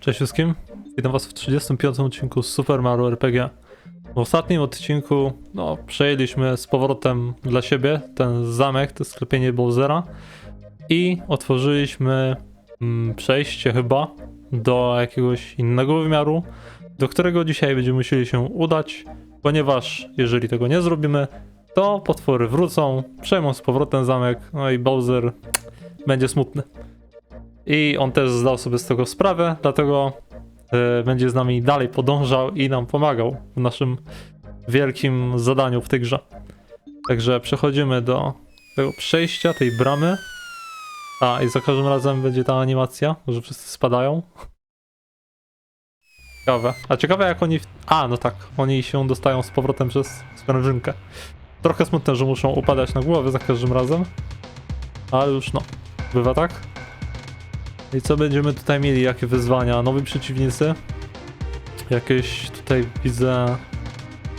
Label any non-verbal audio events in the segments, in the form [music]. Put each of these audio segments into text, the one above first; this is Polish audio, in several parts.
Cześć wszystkim, witam was w 35 odcinku Super Mario RPG. W ostatnim odcinku, no, przejęliśmy z powrotem dla siebie ten zamek, to sklepienie Bowsera i otworzyliśmy mm, przejście chyba do jakiegoś innego wymiaru, do którego dzisiaj będziemy musieli się udać, ponieważ jeżeli tego nie zrobimy, to potwory wrócą, przejmą z powrotem zamek, no i Bowser będzie smutny. I on też zdał sobie z tego sprawę, dlatego e, będzie z nami dalej podążał i nam pomagał w naszym wielkim zadaniu w tej grze. Także przechodzimy do tego przejścia, tej bramy. A, i za każdym razem będzie ta animacja, że wszyscy spadają. Ciekawe. A ciekawe jak oni... A, no tak, oni się dostają z powrotem przez sprężynkę. Trochę smutne, że muszą upadać na głowę za każdym razem. Ale już no, bywa tak. I co będziemy tutaj mieli? Jakie wyzwania? Nowi przeciwnicy? Jakieś tutaj widzę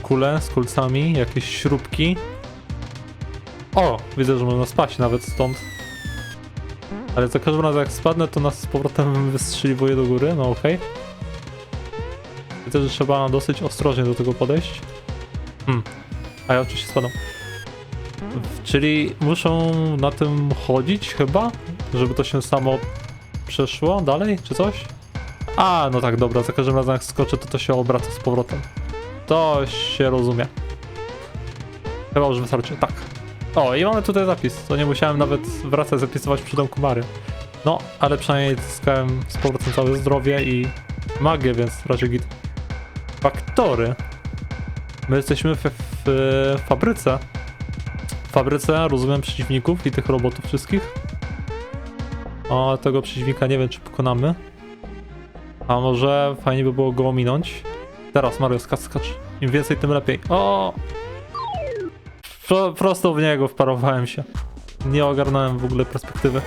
kule z kulcami, jakieś śrubki. O! Widzę, że można spaść nawet stąd. Ale za każdym razem jak spadnę, to nas z powrotem [laughs] wystrzeliwuje do góry, no okej. Widzę, że trzeba dosyć ostrożnie do tego podejść. Hmm. A ja oczywiście spadam. Czyli muszą na tym chodzić chyba, żeby to się samo przeszło dalej, czy coś? A, no tak, dobra, za każdym razem jak skoczę, to to się obraca z powrotem. To się rozumie. Chyba już wystarczy, tak. O, i mamy tutaj zapis, to nie musiałem nawet wracać zapisywać przy domku Mary. No, ale przynajmniej zyskałem z powrotem całe zdrowie i magię, więc raczej git. Faktory. My jesteśmy w, w fabryce. W fabryce rozumiem przeciwników i tych robotów wszystkich. O, tego przeciwnika nie wiem, czy pokonamy. A może fajnie by było go ominąć. Teraz Mario, skacz, skacz. Im więcej, tym lepiej. O! Pro, prosto w niego wparowałem się. Nie ogarnąłem w ogóle perspektywy.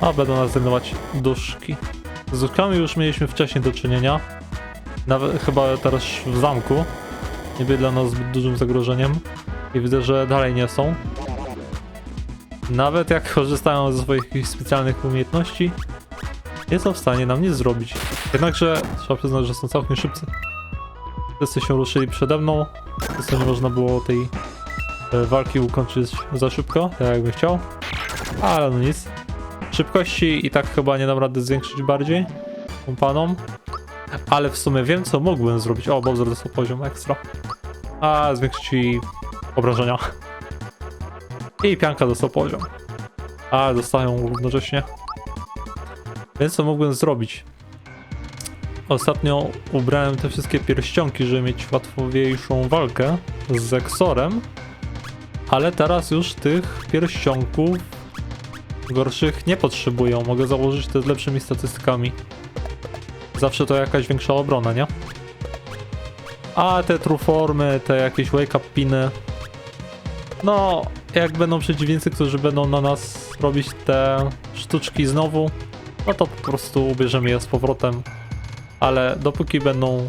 A, będą nas zajmować duszki. Z duszkami już mieliśmy wcześniej do czynienia. Nawet chyba teraz w zamku. Nie byli dla nas zbyt dużym zagrożeniem. I widzę, że dalej nie są. Nawet jak korzystają ze swoich specjalnych umiejętności, nie są w stanie nam nic zrobić. Jednakże trzeba przyznać, że są całkiem szybcy. Wszyscy się ruszyli przede mną, przez co nie można było tej e, walki ukończyć za szybko, tak jakbym chciał. Ale no nic. Szybkości i tak chyba nie dam rady zwiększyć bardziej tą panom. Ale w sumie wiem, co mógłbym zrobić. O, Bowser dostał poziom ekstra. A, zwiększyć obrażenia. I pianka dostał poziom. A, dostają równocześnie. Więc co mógłbym zrobić? Ostatnio ubrałem te wszystkie pierścionki, żeby mieć łatwiejszą walkę z Exorem. Ale teraz już tych pierścionków gorszych nie potrzebują. Mogę założyć te z lepszymi statystykami. Zawsze to jakaś większa obrona, nie? A te truformy, te jakieś wake up piny. No, jak będą przeciwnicy, którzy będą na nas robić te sztuczki znowu, no to po prostu ubierzemy je z powrotem. Ale dopóki będą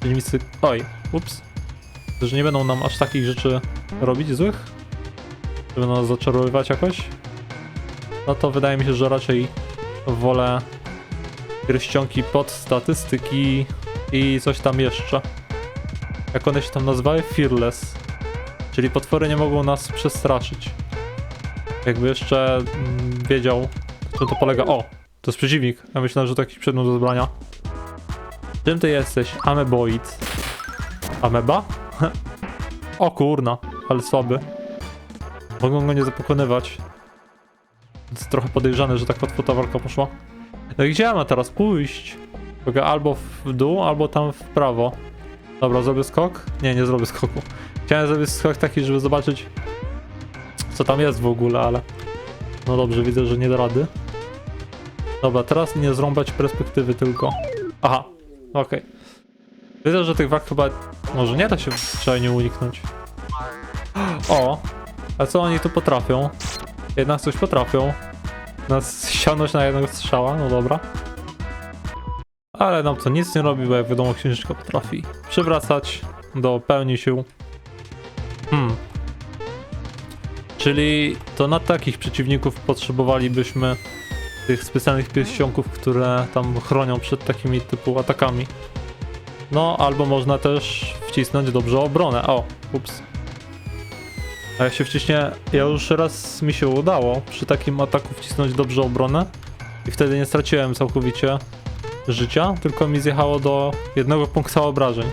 przeciwnicy... Oj, ups. Że nie będą nam aż takich rzeczy robić złych, żeby nas zaczarowywać jakoś, no to wydaje mi się, że raczej wolę pierścionki pod statystyki i coś tam jeszcze. Jak one się tam nazywały? Fearless. Czyli potwory nie mogą nas przestraszyć. Jakby jeszcze mm, wiedział, czym to polega. O, to jest przeciwnik. Ja myślałem, że to jakiś przedmiot do zbrania. Czym ty jesteś? Ameboid. Ameba? [laughs] o kurna, ale słaby. Mogą go nie zapokonywać. Więc trochę podejrzane, że tak łatwo ta walka poszła. No gdzie ja mam teraz pójść? Mogę albo w dół, albo tam w prawo. Dobra, zrobię skok? Nie, nie zrobię skoku. Chciałem zrobić skok taki, żeby zobaczyć co tam jest w ogóle, ale no dobrze, widzę, że nie da rady. Dobra, teraz nie zrąbać perspektywy tylko. Aha, okej. Widzę, że tych walk chyba może nie da się zwyczajnie uniknąć. O, a co oni tu potrafią? Jednak coś potrafią. Nas ściągnąć na jednego strzała, no dobra. Ale nam to nic nie robi, bo jak wiadomo, księżyczka potrafi przywracać do pełni sił. Hmm. Czyli to na takich przeciwników potrzebowalibyśmy tych specjalnych pierścionków, które tam chronią przed takimi typu atakami. No, albo można też wcisnąć dobrze obronę. O, ups. A jak się wciśnie, ja już raz mi się udało przy takim ataku wcisnąć dobrze obronę i wtedy nie straciłem całkowicie życia, tylko mi zjechało do jednego punktu obrażeń.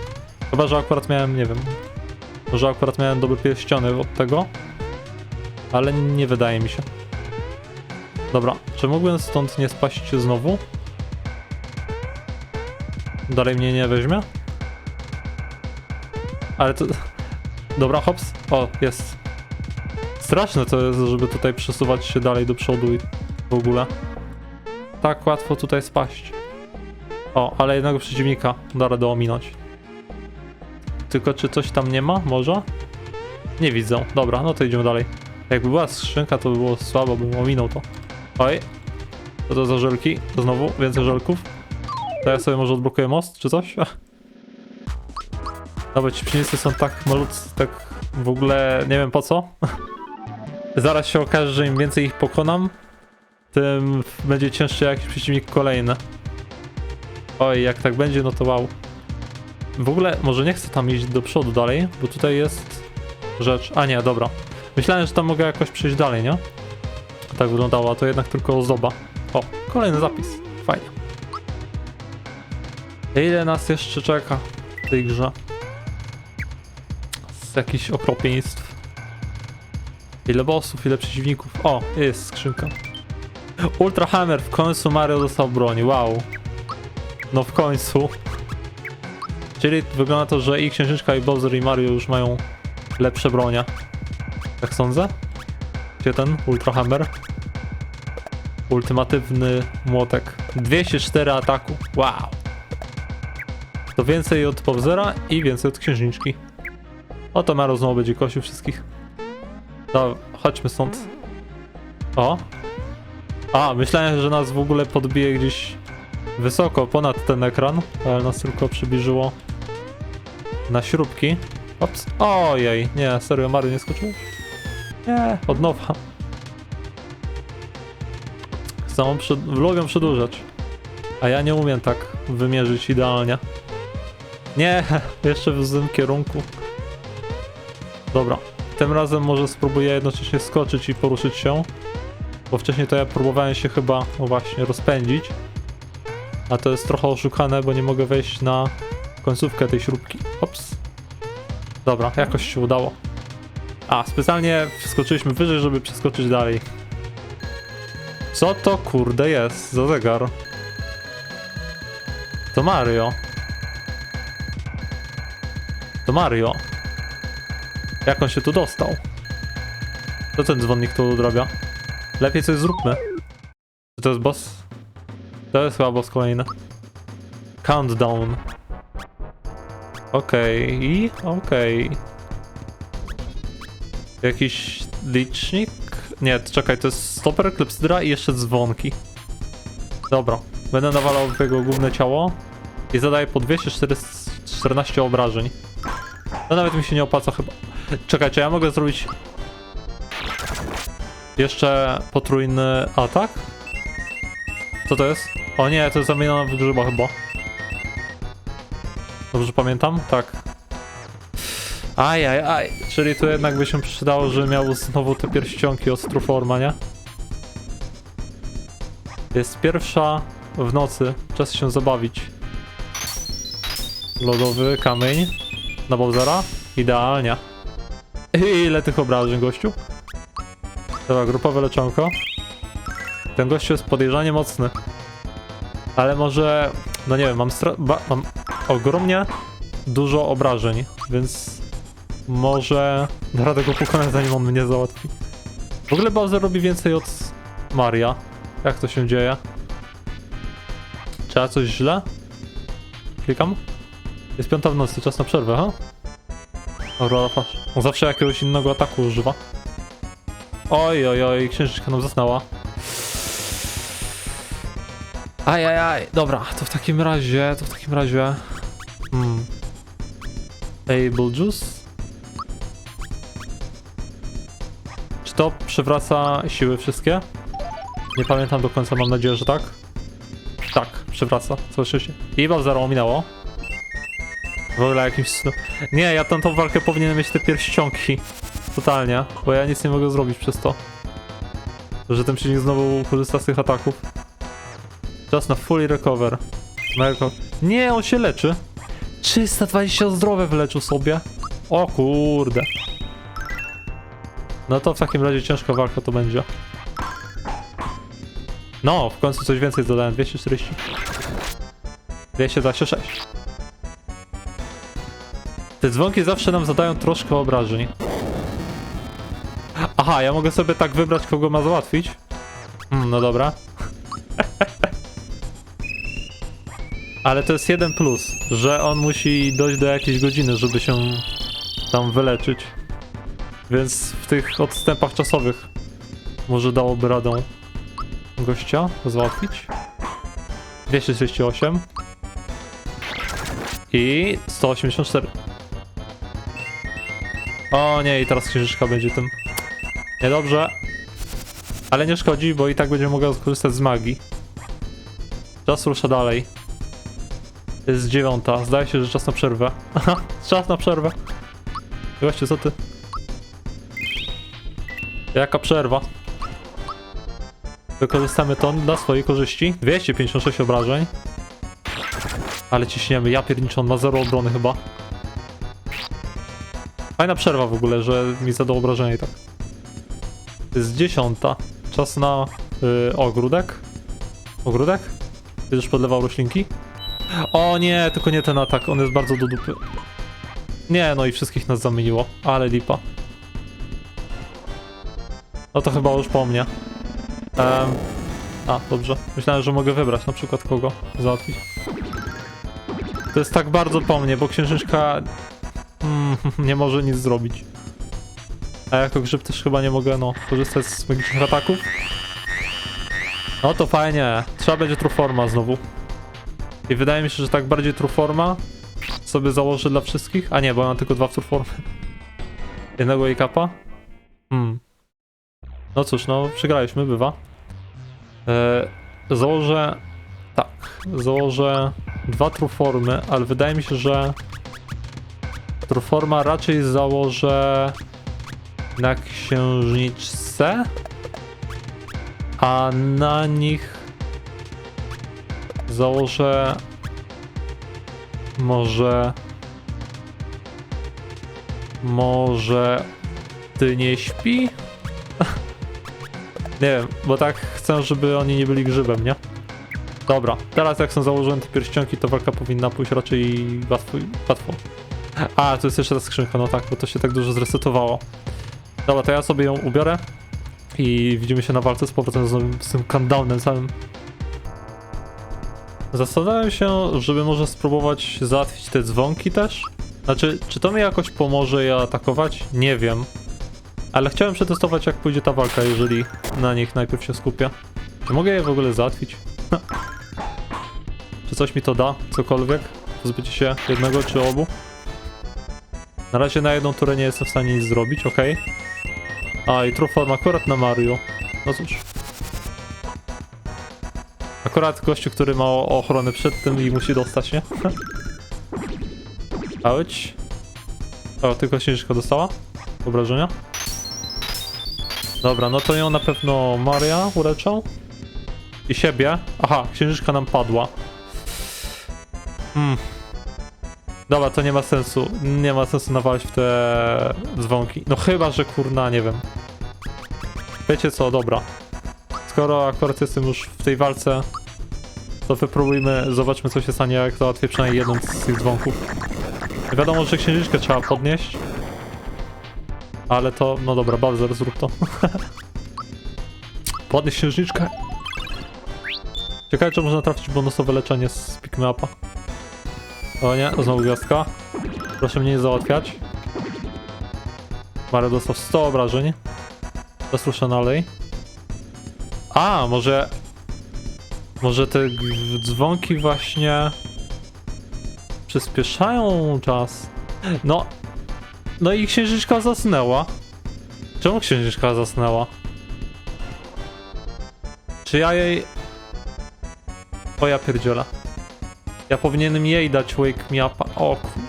Chyba, że akurat miałem, nie wiem, może akurat miałem dobre pierściony od tego, ale nie wydaje mi się. Dobra, czy mógłbym stąd nie spaść znowu? Dalej mnie nie weźmie? Ale to... Dobra, hops. O, jest. Straszne to jest, żeby tutaj przesuwać się dalej do przodu i w ogóle. Tak łatwo tutaj spaść. O, ale jednego przeciwnika da radę ominąć. Tylko czy coś tam nie ma? Może? Nie widzę. Dobra, no to idziemy dalej. Jakby była skrzynka, to by było słabo, bym ominął to. Oj. Co to za żelki? Znowu więcej żelków. To ja sobie może odblokuję most, czy coś? [laughs] Dobra, ci przeciwnicy są tak malutcy, tak w ogóle nie wiem po co. [laughs] Zaraz się okaże, że im więcej ich pokonam, tym będzie cięższy jakiś przeciwnik kolejny. Oj, jak tak będzie, no to wow. W ogóle może nie chcę tam iść do przodu dalej, bo tutaj jest rzecz. A nie, dobra. Myślałem, że tam mogę jakoś przejść dalej, nie? Tak wyglądało, a to jednak tylko ozdoba. O, kolejny zapis. Fajnie. Ile nas jeszcze czeka w tej grze? Z jakichś okropieństw. Ile bossów, ile przeciwników. O, jest skrzynka. Ultra Hammer, w końcu Mario dostał broni, wow. No w końcu. Czyli wygląda to, że i Księżniczka, i Bowser, i Mario już mają lepsze bronie. Tak sądzę? Gdzie ten Ultra Hammer? Ultimatywny młotek. 204 ataku. Wow. To więcej od Bowsera i więcej od Księżniczki. Oto Mario znowu będzie kosił wszystkich. No, chodźmy stąd. O. A, myślałem, że nas w ogóle podbije gdzieś wysoko ponad ten ekran, ale nas tylko przybliżyło na śrubki. Ops. Ojej, nie, serio, Mario nie skoczył? Nie, od nowa. Chcą przed... lubią przedłużać. A ja nie umiem tak wymierzyć idealnie. Nie, [laughs] jeszcze w złym kierunku. Dobra, tym razem może spróbuję jednocześnie skoczyć i poruszyć się. Bo wcześniej to ja próbowałem się chyba, no właśnie, rozpędzić. A to jest trochę oszukane, bo nie mogę wejść na końcówkę tej śrubki. Ops. Dobra, jakoś się udało. A, specjalnie wskoczyliśmy wyżej, żeby przeskoczyć dalej. Co to kurde jest za zegar? To Mario. To Mario. Jak on się tu dostał? Co ten dzwonnik tu odrabia? Lepiej coś zróbmy. Czy to jest boss? To jest chyba boss kolejny. Countdown. Okej, i okej. Jakiś licznik? Nie, czekaj, to jest stoper, klepsydra i jeszcze dzwonki. Dobra, będę nawalał w jego główne ciało i zadaję po 214 obrażeń. To nawet mi się nie opłaca chyba. Czekaj, czy ja mogę zrobić jeszcze potrójny atak? Co to jest? O nie, to jest zamienione w grzyba chyba. Dobrze pamiętam? Tak. Aj, aj, aj. Czyli tu jednak by się przydało, że miał znowu te pierścionki od Truforma, nie? Jest pierwsza w nocy. Czas się zabawić. Lodowy kamień. Na Bowsera? Idealnie. Ile tych obrażeń, gościu? Dobra, grupowe leczonko. Ten gościu jest podejrzanie mocny. Ale może... No nie wiem, mam, mam ogromnie dużo obrażeń, więc może da radę go pokonać zanim on mnie załatwi. W ogóle Bowser robi więcej od Maria. Jak to się dzieje? Czy ja coś źle? Klikam? Jest piąta w nocy, czas na przerwę, ha? Dobra, patrz. On zawsze jakiegoś innego ataku używa. Oj, oj, oj, księżyczka nam zasnęła. Aj, aj, aj. Dobra, to w takim razie, to w takim razie... Hmm. Able Juice? Czy to przywraca siły wszystkie? Nie pamiętam do końca, mam nadzieję, że tak. Tak, przywraca, co szczęście. I zero minęło. W ogóle jakimś snu... Nie, ja tam tą walkę powinienem mieć te pierścionki. Totalnie, bo ja nic nie mogę zrobić przez to. Że ten przeciwnik znowu korzysta z tych ataków. Czas na fully recover. Nie, on się leczy. 320 zdrowe wyleczył sobie. O kurde. No to w takim razie ciężka walka to będzie. No, w końcu coś więcej dodałem. 240. 226. Te dzwonki zawsze nam zadają troszkę obrażeń. Aha, ja mogę sobie tak wybrać, kogo ma załatwić. Hmm, no dobra. Ale to jest jeden plus, że on musi dojść do jakiejś godziny, żeby się tam wyleczyć. Więc w tych odstępach czasowych może dałoby radę gościa załatwić. 238 i 184. O nie, i teraz księżyczka będzie tym. Niedobrze. Ale nie szkodzi, bo i tak będzie mogła skorzystać z magii. Czas rusza dalej. Jest dziewiąta. Zdaje się, że czas na przerwę. Aha, czas na przerwę. Goście, co ty? Jaka przerwa? Wykorzystamy to dla swojej korzyści. 256 obrażeń. Ale ciśniemy. Ja pierniczę, on ma 0 obrony chyba. Fajna przerwa w ogóle, że mi zadał obrażenie i tak. Jest dziesiąta. Czas na y, ogródek. Ogródek? Będziesz podlewał roślinki? O nie, tylko nie ten atak, on jest bardzo do dupy. Nie, no i wszystkich nas zamieniło, ale lipa. No to chyba już po mnie. Em, a, dobrze. Myślałem, że mogę wybrać na przykład kogo załatwić. To jest tak bardzo po mnie, bo księżniczka mm, [laughs] nie może nic zrobić. A jako grzyb też chyba nie mogę, no, korzystać z magicznych ataków. No to fajnie. Trzeba będzie Truforma znowu. I wydaje mi się, że tak bardziej Truforma sobie założę dla wszystkich. A nie, bo mam tylko dwa Truformy. [laughs] Jednego i kapa. Hmm. No cóż, no przegraliśmy, bywa. E, założę... Tak, założę dwa Truformy, ale wydaje mi się, że Truforma raczej założę na księżniczce, a na nich założę może może ty nie śpi? [laughs] nie wiem, bo tak chcę, żeby oni nie byli grzybem, nie? Dobra, teraz jak są założone te pierścionki, to walka powinna pójść raczej łatwo. łatwo. A, to jest jeszcze ta skrzynka, no tak, bo to się tak dużo zresetowało. Dobra, to ja sobie ją ubiorę i widzimy się na walce z powrotem z, z tym countdownem całym. Zastanawiam się, żeby może spróbować załatwić te dzwonki też. Znaczy, czy to mi jakoś pomoże je atakować? Nie wiem. Ale chciałem przetestować jak pójdzie ta walka, jeżeli na nich najpierw się skupię. Czy mogę je w ogóle załatwić? [laughs] czy coś mi to da? Cokolwiek? Pozbycie się jednego czy obu? Na razie na jedną turę nie jestem w stanie nic zrobić, ok. A i True Form akurat na Mario. No cóż. Akurat gościu, który ma ochronę przed tym i musi dostać, nie? [laughs] Auć. O, tylko księżyczka dostała? Obrażenia? Dobra, no to ją na pewno Maria uleczą. I siebie. Aha, księżyczka nam padła. Hmm. Dobra, to nie ma sensu. Nie ma sensu nawalić w te dzwonki. No chyba, że kurna, nie wiem. Wiecie co, dobra. Skoro akurat jestem już w tej walce, to wypróbujmy, zobaczmy co się stanie, jak załatwię przynajmniej jedną z tych dzwonków. Wiadomo, że księżyczkę trzeba podnieść. Ale to, no dobra, Bowser, zrób to. [laughs] Podnieś księżniczkę. Ciekawe, czy można trafić bonusowe leczenie z pick me upa. O nie, znowu gwiazdka. Proszę mnie nie załatwiać. Mario dostał 100 obrażeń. Teraz dalej. A, może... Może te dzwonki właśnie... Przyspieszają czas. No... No i księżyczka zasnęła. Czemu księżyczka zasnęła? Czy ja jej... O ja pierdziela. Ja powinienem jej dać wake me upa. O kur...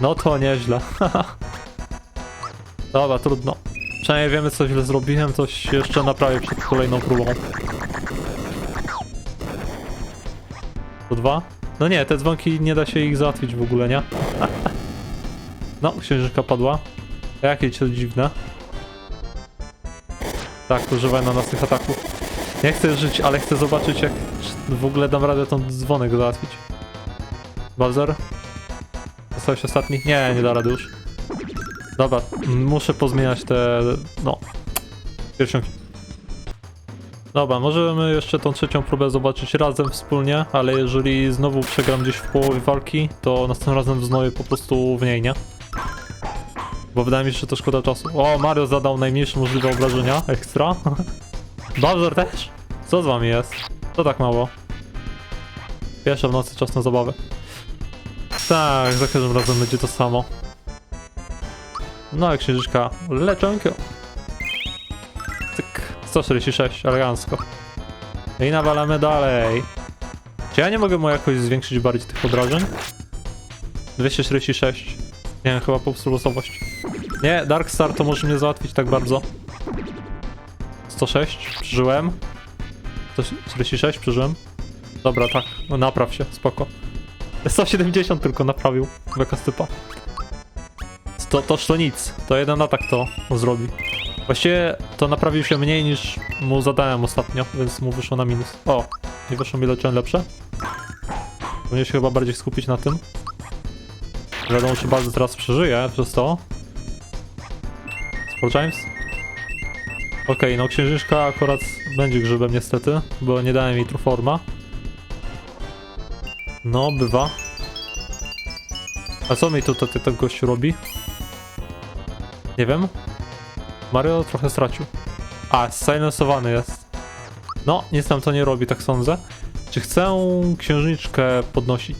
No to nieźle. [laughs] Dobra, trudno. Przynajmniej wiemy co źle zrobiłem, się jeszcze naprawię przed kolejną próbą. To dwa? No nie, te dzwonki nie da się ich załatwić w ogóle, nie? [laughs] No, księżyczka padła. Jakie to dziwne. Tak, używaj na nas tych ataków. Nie chcę żyć, ale chcę zobaczyć jak w ogóle dam radę tą dzwonek załatwić. Bowser? Zostałeś ostatni? Nie, nie da rady już. Dobra, muszę pozmieniać te... no... Pierścionki. Dobra, możemy jeszcze tą trzecią próbę zobaczyć razem wspólnie, ale jeżeli znowu przegram gdzieś w połowie walki, to następnym razem wznowię po prostu w niej, nie? Bo wydaje mi się, że to szkoda czasu. O, Mario zadał najmniejsze możliwe obrażenia, ekstra. [laughs] Bowser też? Co z wami jest? Co tak mało? Pierwsza w nocy czas na zabawę. Tak, za każdym razem będzie to samo. No i księżyczka, leczonko. Tyk, 146, elegancko. I nawalamy dalej. Czy ja nie mogę mu jakoś zwiększyć bardziej tych obrażeń? 246. Nie wiem, chyba po prostu losowość. Nie, Dark Star to może mnie załatwić tak bardzo. 106, przeżyłem. 146, przeżyłem. Dobra, tak, no napraw się, spoko. 170 tylko naprawił, beka stypa. To, toż to nic, to jeden atak to zrobi. Właściwie to naprawił się mniej niż mu zadałem ostatnio, więc mu wyszło na minus. O, nie wyszło mi leczenie lepsze. Powinien się chyba bardziej skupić na tym. Wiadomo, czy bardzo teraz przeżyje przez to. Sport James? Okej, no księżyczka akurat będzie grzybem niestety, bo nie dałem jej truforma. No, bywa. A co mi tutaj ten gościu robi? Nie wiem. Mario trochę stracił. A, silencowany jest. No, nic nam to nie robi, tak sądzę. Czy chcę księżniczkę podnosić?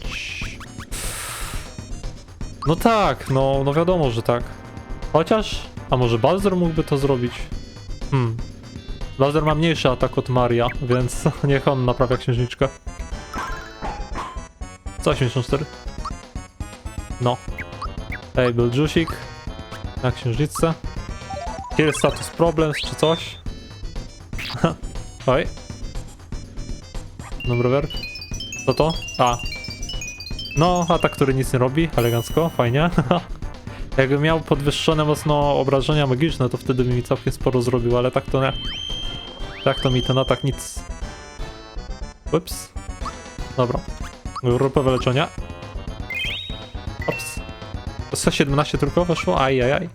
No tak, no, no wiadomo, że tak. Chociaż, a może Bowser mógłby to zrobić? Hmm. Bowser ma mniejszy atak od Maria, więc [laughs] niech on naprawia księżniczkę. 184. No. Ej, był. Na księżniczce. Kill status problems czy coś. Oj. Dobra, werk. Co to? A. No, atak, który nic nie robi. Elegancko, fajnie. [laughs] Jakby miał podwyższone mocno obrażenia magiczne, to wtedy mi całkiem sporo zrobił, ale tak to nie. Tak to mi ten atak nic. Ups. Dobra. Europowe leczenia. Ops. 117 tylko weszło? Ajajaj.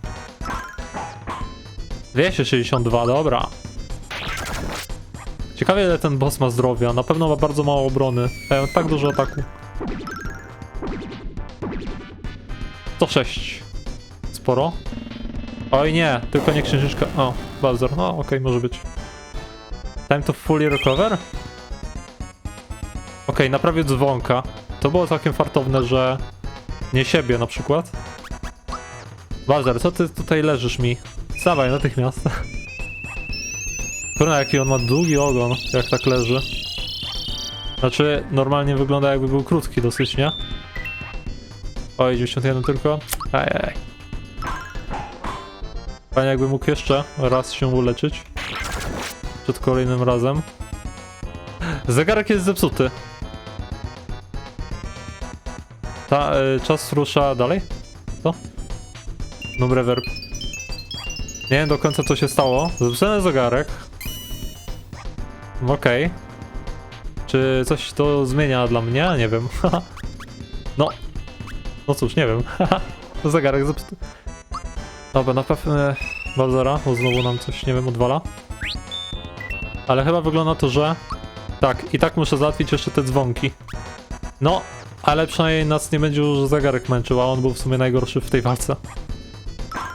262, dobra. Ciekawie ile ten boss ma zdrowia. Na pewno ma bardzo mało obrony. Mają tak dużo ataku. 106. Sporo. Oj nie, tylko nie księżyczka. O, Bowser. No, okej, może być. Time to fully recover? Okej, naprawię dzwonka. To było całkiem fartowne, że nie siebie na przykład. Bowser, co ty tutaj leżysz mi? Wstawaj natychmiast. Kurna, jaki on ma długi ogon, jak tak leży. Znaczy, normalnie wygląda jakby był krótki dosyć, nie? Oj, 91 tylko. Ajaj. Fajnie jakby mógł jeszcze raz się uleczyć. Przed kolejnym razem. Zegarek jest zepsuty. Ta, y, czas rusza dalej? Co? Numer verb. Nie wiem do końca co się stało. Zepsuty zegarek. Okej. Czy coś to zmienia dla mnie? Nie wiem. [laughs] no. No cóż, nie wiem. [laughs] zegarek zepsuty. Dobra, naprawmy Bowsera, bo znowu nam coś, nie wiem, odwala. Ale chyba wygląda to, że... Tak, i tak muszę załatwić jeszcze te dzwonki. No, ale przynajmniej nas nie będzie już zegarek męczył, a on był w sumie najgorszy w tej walce.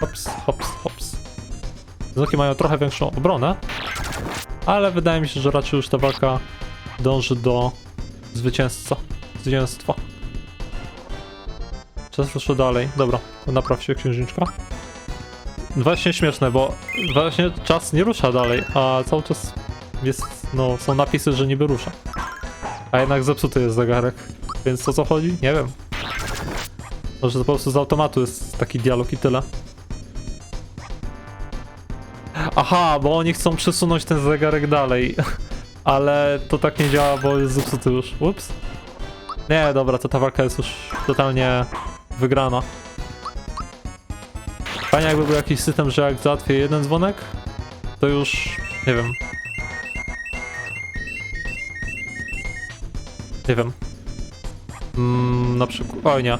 Hops, hops, hops. Dzwonki mają trochę większą obronę, ale wydaje mi się, że raczej już ta walka dąży do zwycięzca. Zwycięstwa. Czas rusza dalej. Dobra, napraw się księżniczka. Właśnie śmieszne, bo właśnie czas nie rusza dalej, a cały czas jest, no, są napisy, że niby rusza. A jednak zepsuty jest zegarek. Więc o co chodzi? Nie wiem. Może to po prostu z automatu jest taki dialog i tyle. Aha, bo oni chcą przesunąć ten zegarek dalej. [laughs] Ale to tak nie działa, bo jest zepsuty już. Ups. Nie, dobra, to ta walka jest już totalnie wygrana. Fajnie jakby był jakiś system, że jak załatwię jeden dzwonek, to już, nie wiem. Nie wiem. Mm, na przykład, oj nie.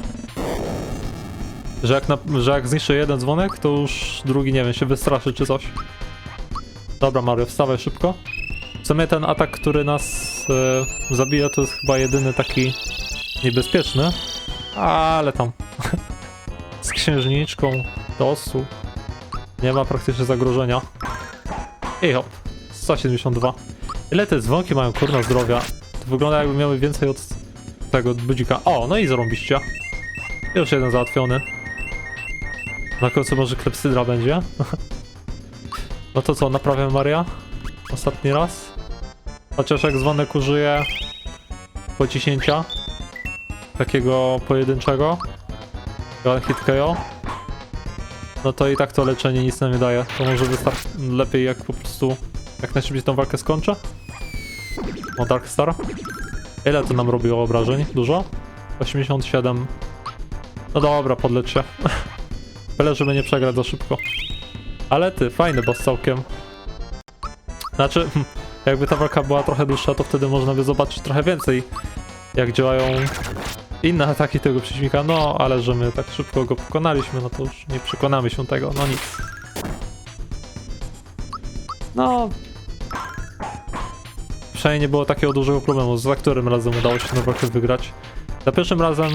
Że jak, na, że jak zniszczę jeden dzwonek, to już drugi, nie wiem, się wystraszy czy coś. Dobra Mario, wstawaj szybko. W sumie ten atak, który nas e, zabija, to jest chyba jedyny taki niebezpieczny. Ale tam. [laughs] Z księżniczką do osu. Nie ma praktycznie zagrożenia. I hop. 172. Ile te dzwonki mają kurna zdrowia? To wygląda jakby miały więcej od tego budzika. O, no i zarąbiście. Już jeden załatwiony. Na końcu może klepsydra będzie. [laughs] no to co, naprawiam Maria? Ostatni raz. Chociaż jak dzwonek użyje pociśnięcia takiego pojedynczego one hit KO no to i tak to leczenie nic nam nie daje. To może wystarczy lepiej jak po prostu jak najszybciej tą walkę skończę. O Dark Star. Ile to nam robiło obrażeń? Dużo? 87. No dobra, podlecz się. [laughs] Byle, żeby nie przegrać za szybko. Ale ty, fajny boss całkiem. Znaczy, jakby ta walka była trochę dłuższa, to wtedy można by zobaczyć trochę więcej, jak działają inne ataki tego przeciwnika. No, ale że my tak szybko go pokonaliśmy, no to już nie przekonamy się tego, no nic. No. Przynajmniej nie było takiego dużego problemu, za którym razem udało się tę walkę wygrać. Za pierwszym razem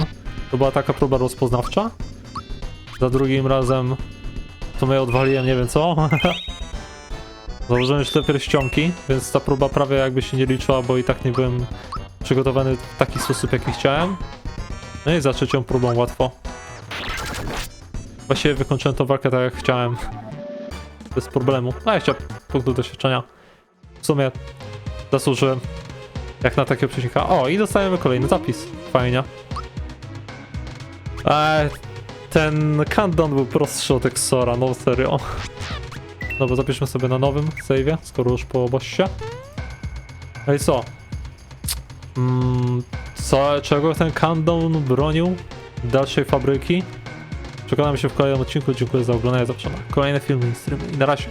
to była taka próba rozpoznawcza. Za drugim razem to my odwaliłem nie wiem co. [laughs] Założyłem te pierścionki, więc ta próba prawie jakby się nie liczyła, bo i tak nie byłem przygotowany w taki sposób, jaki chciałem. No i za trzecią próbą łatwo. Właściwie wykończyłem tą walkę tak jak chciałem. Bez problemu. A jeszcze punktów doświadczenia. W sumie zasłużyłem. Jak na takiego przeciwnika. O, i dostajemy kolejny zapis. Fajnie. Eee, ten countdown był prostszy od Exora, no serio. No bo zapiszmy sobie na nowym save'ie, skoro już po bossie. No i co? Mm, co, czego ten countdown bronił? Dalszej fabryki? Przekonamy się w kolejnym odcinku. Dziękuję za oglądanie. Zapraszam na kolejne filmy i streamy. I na razie.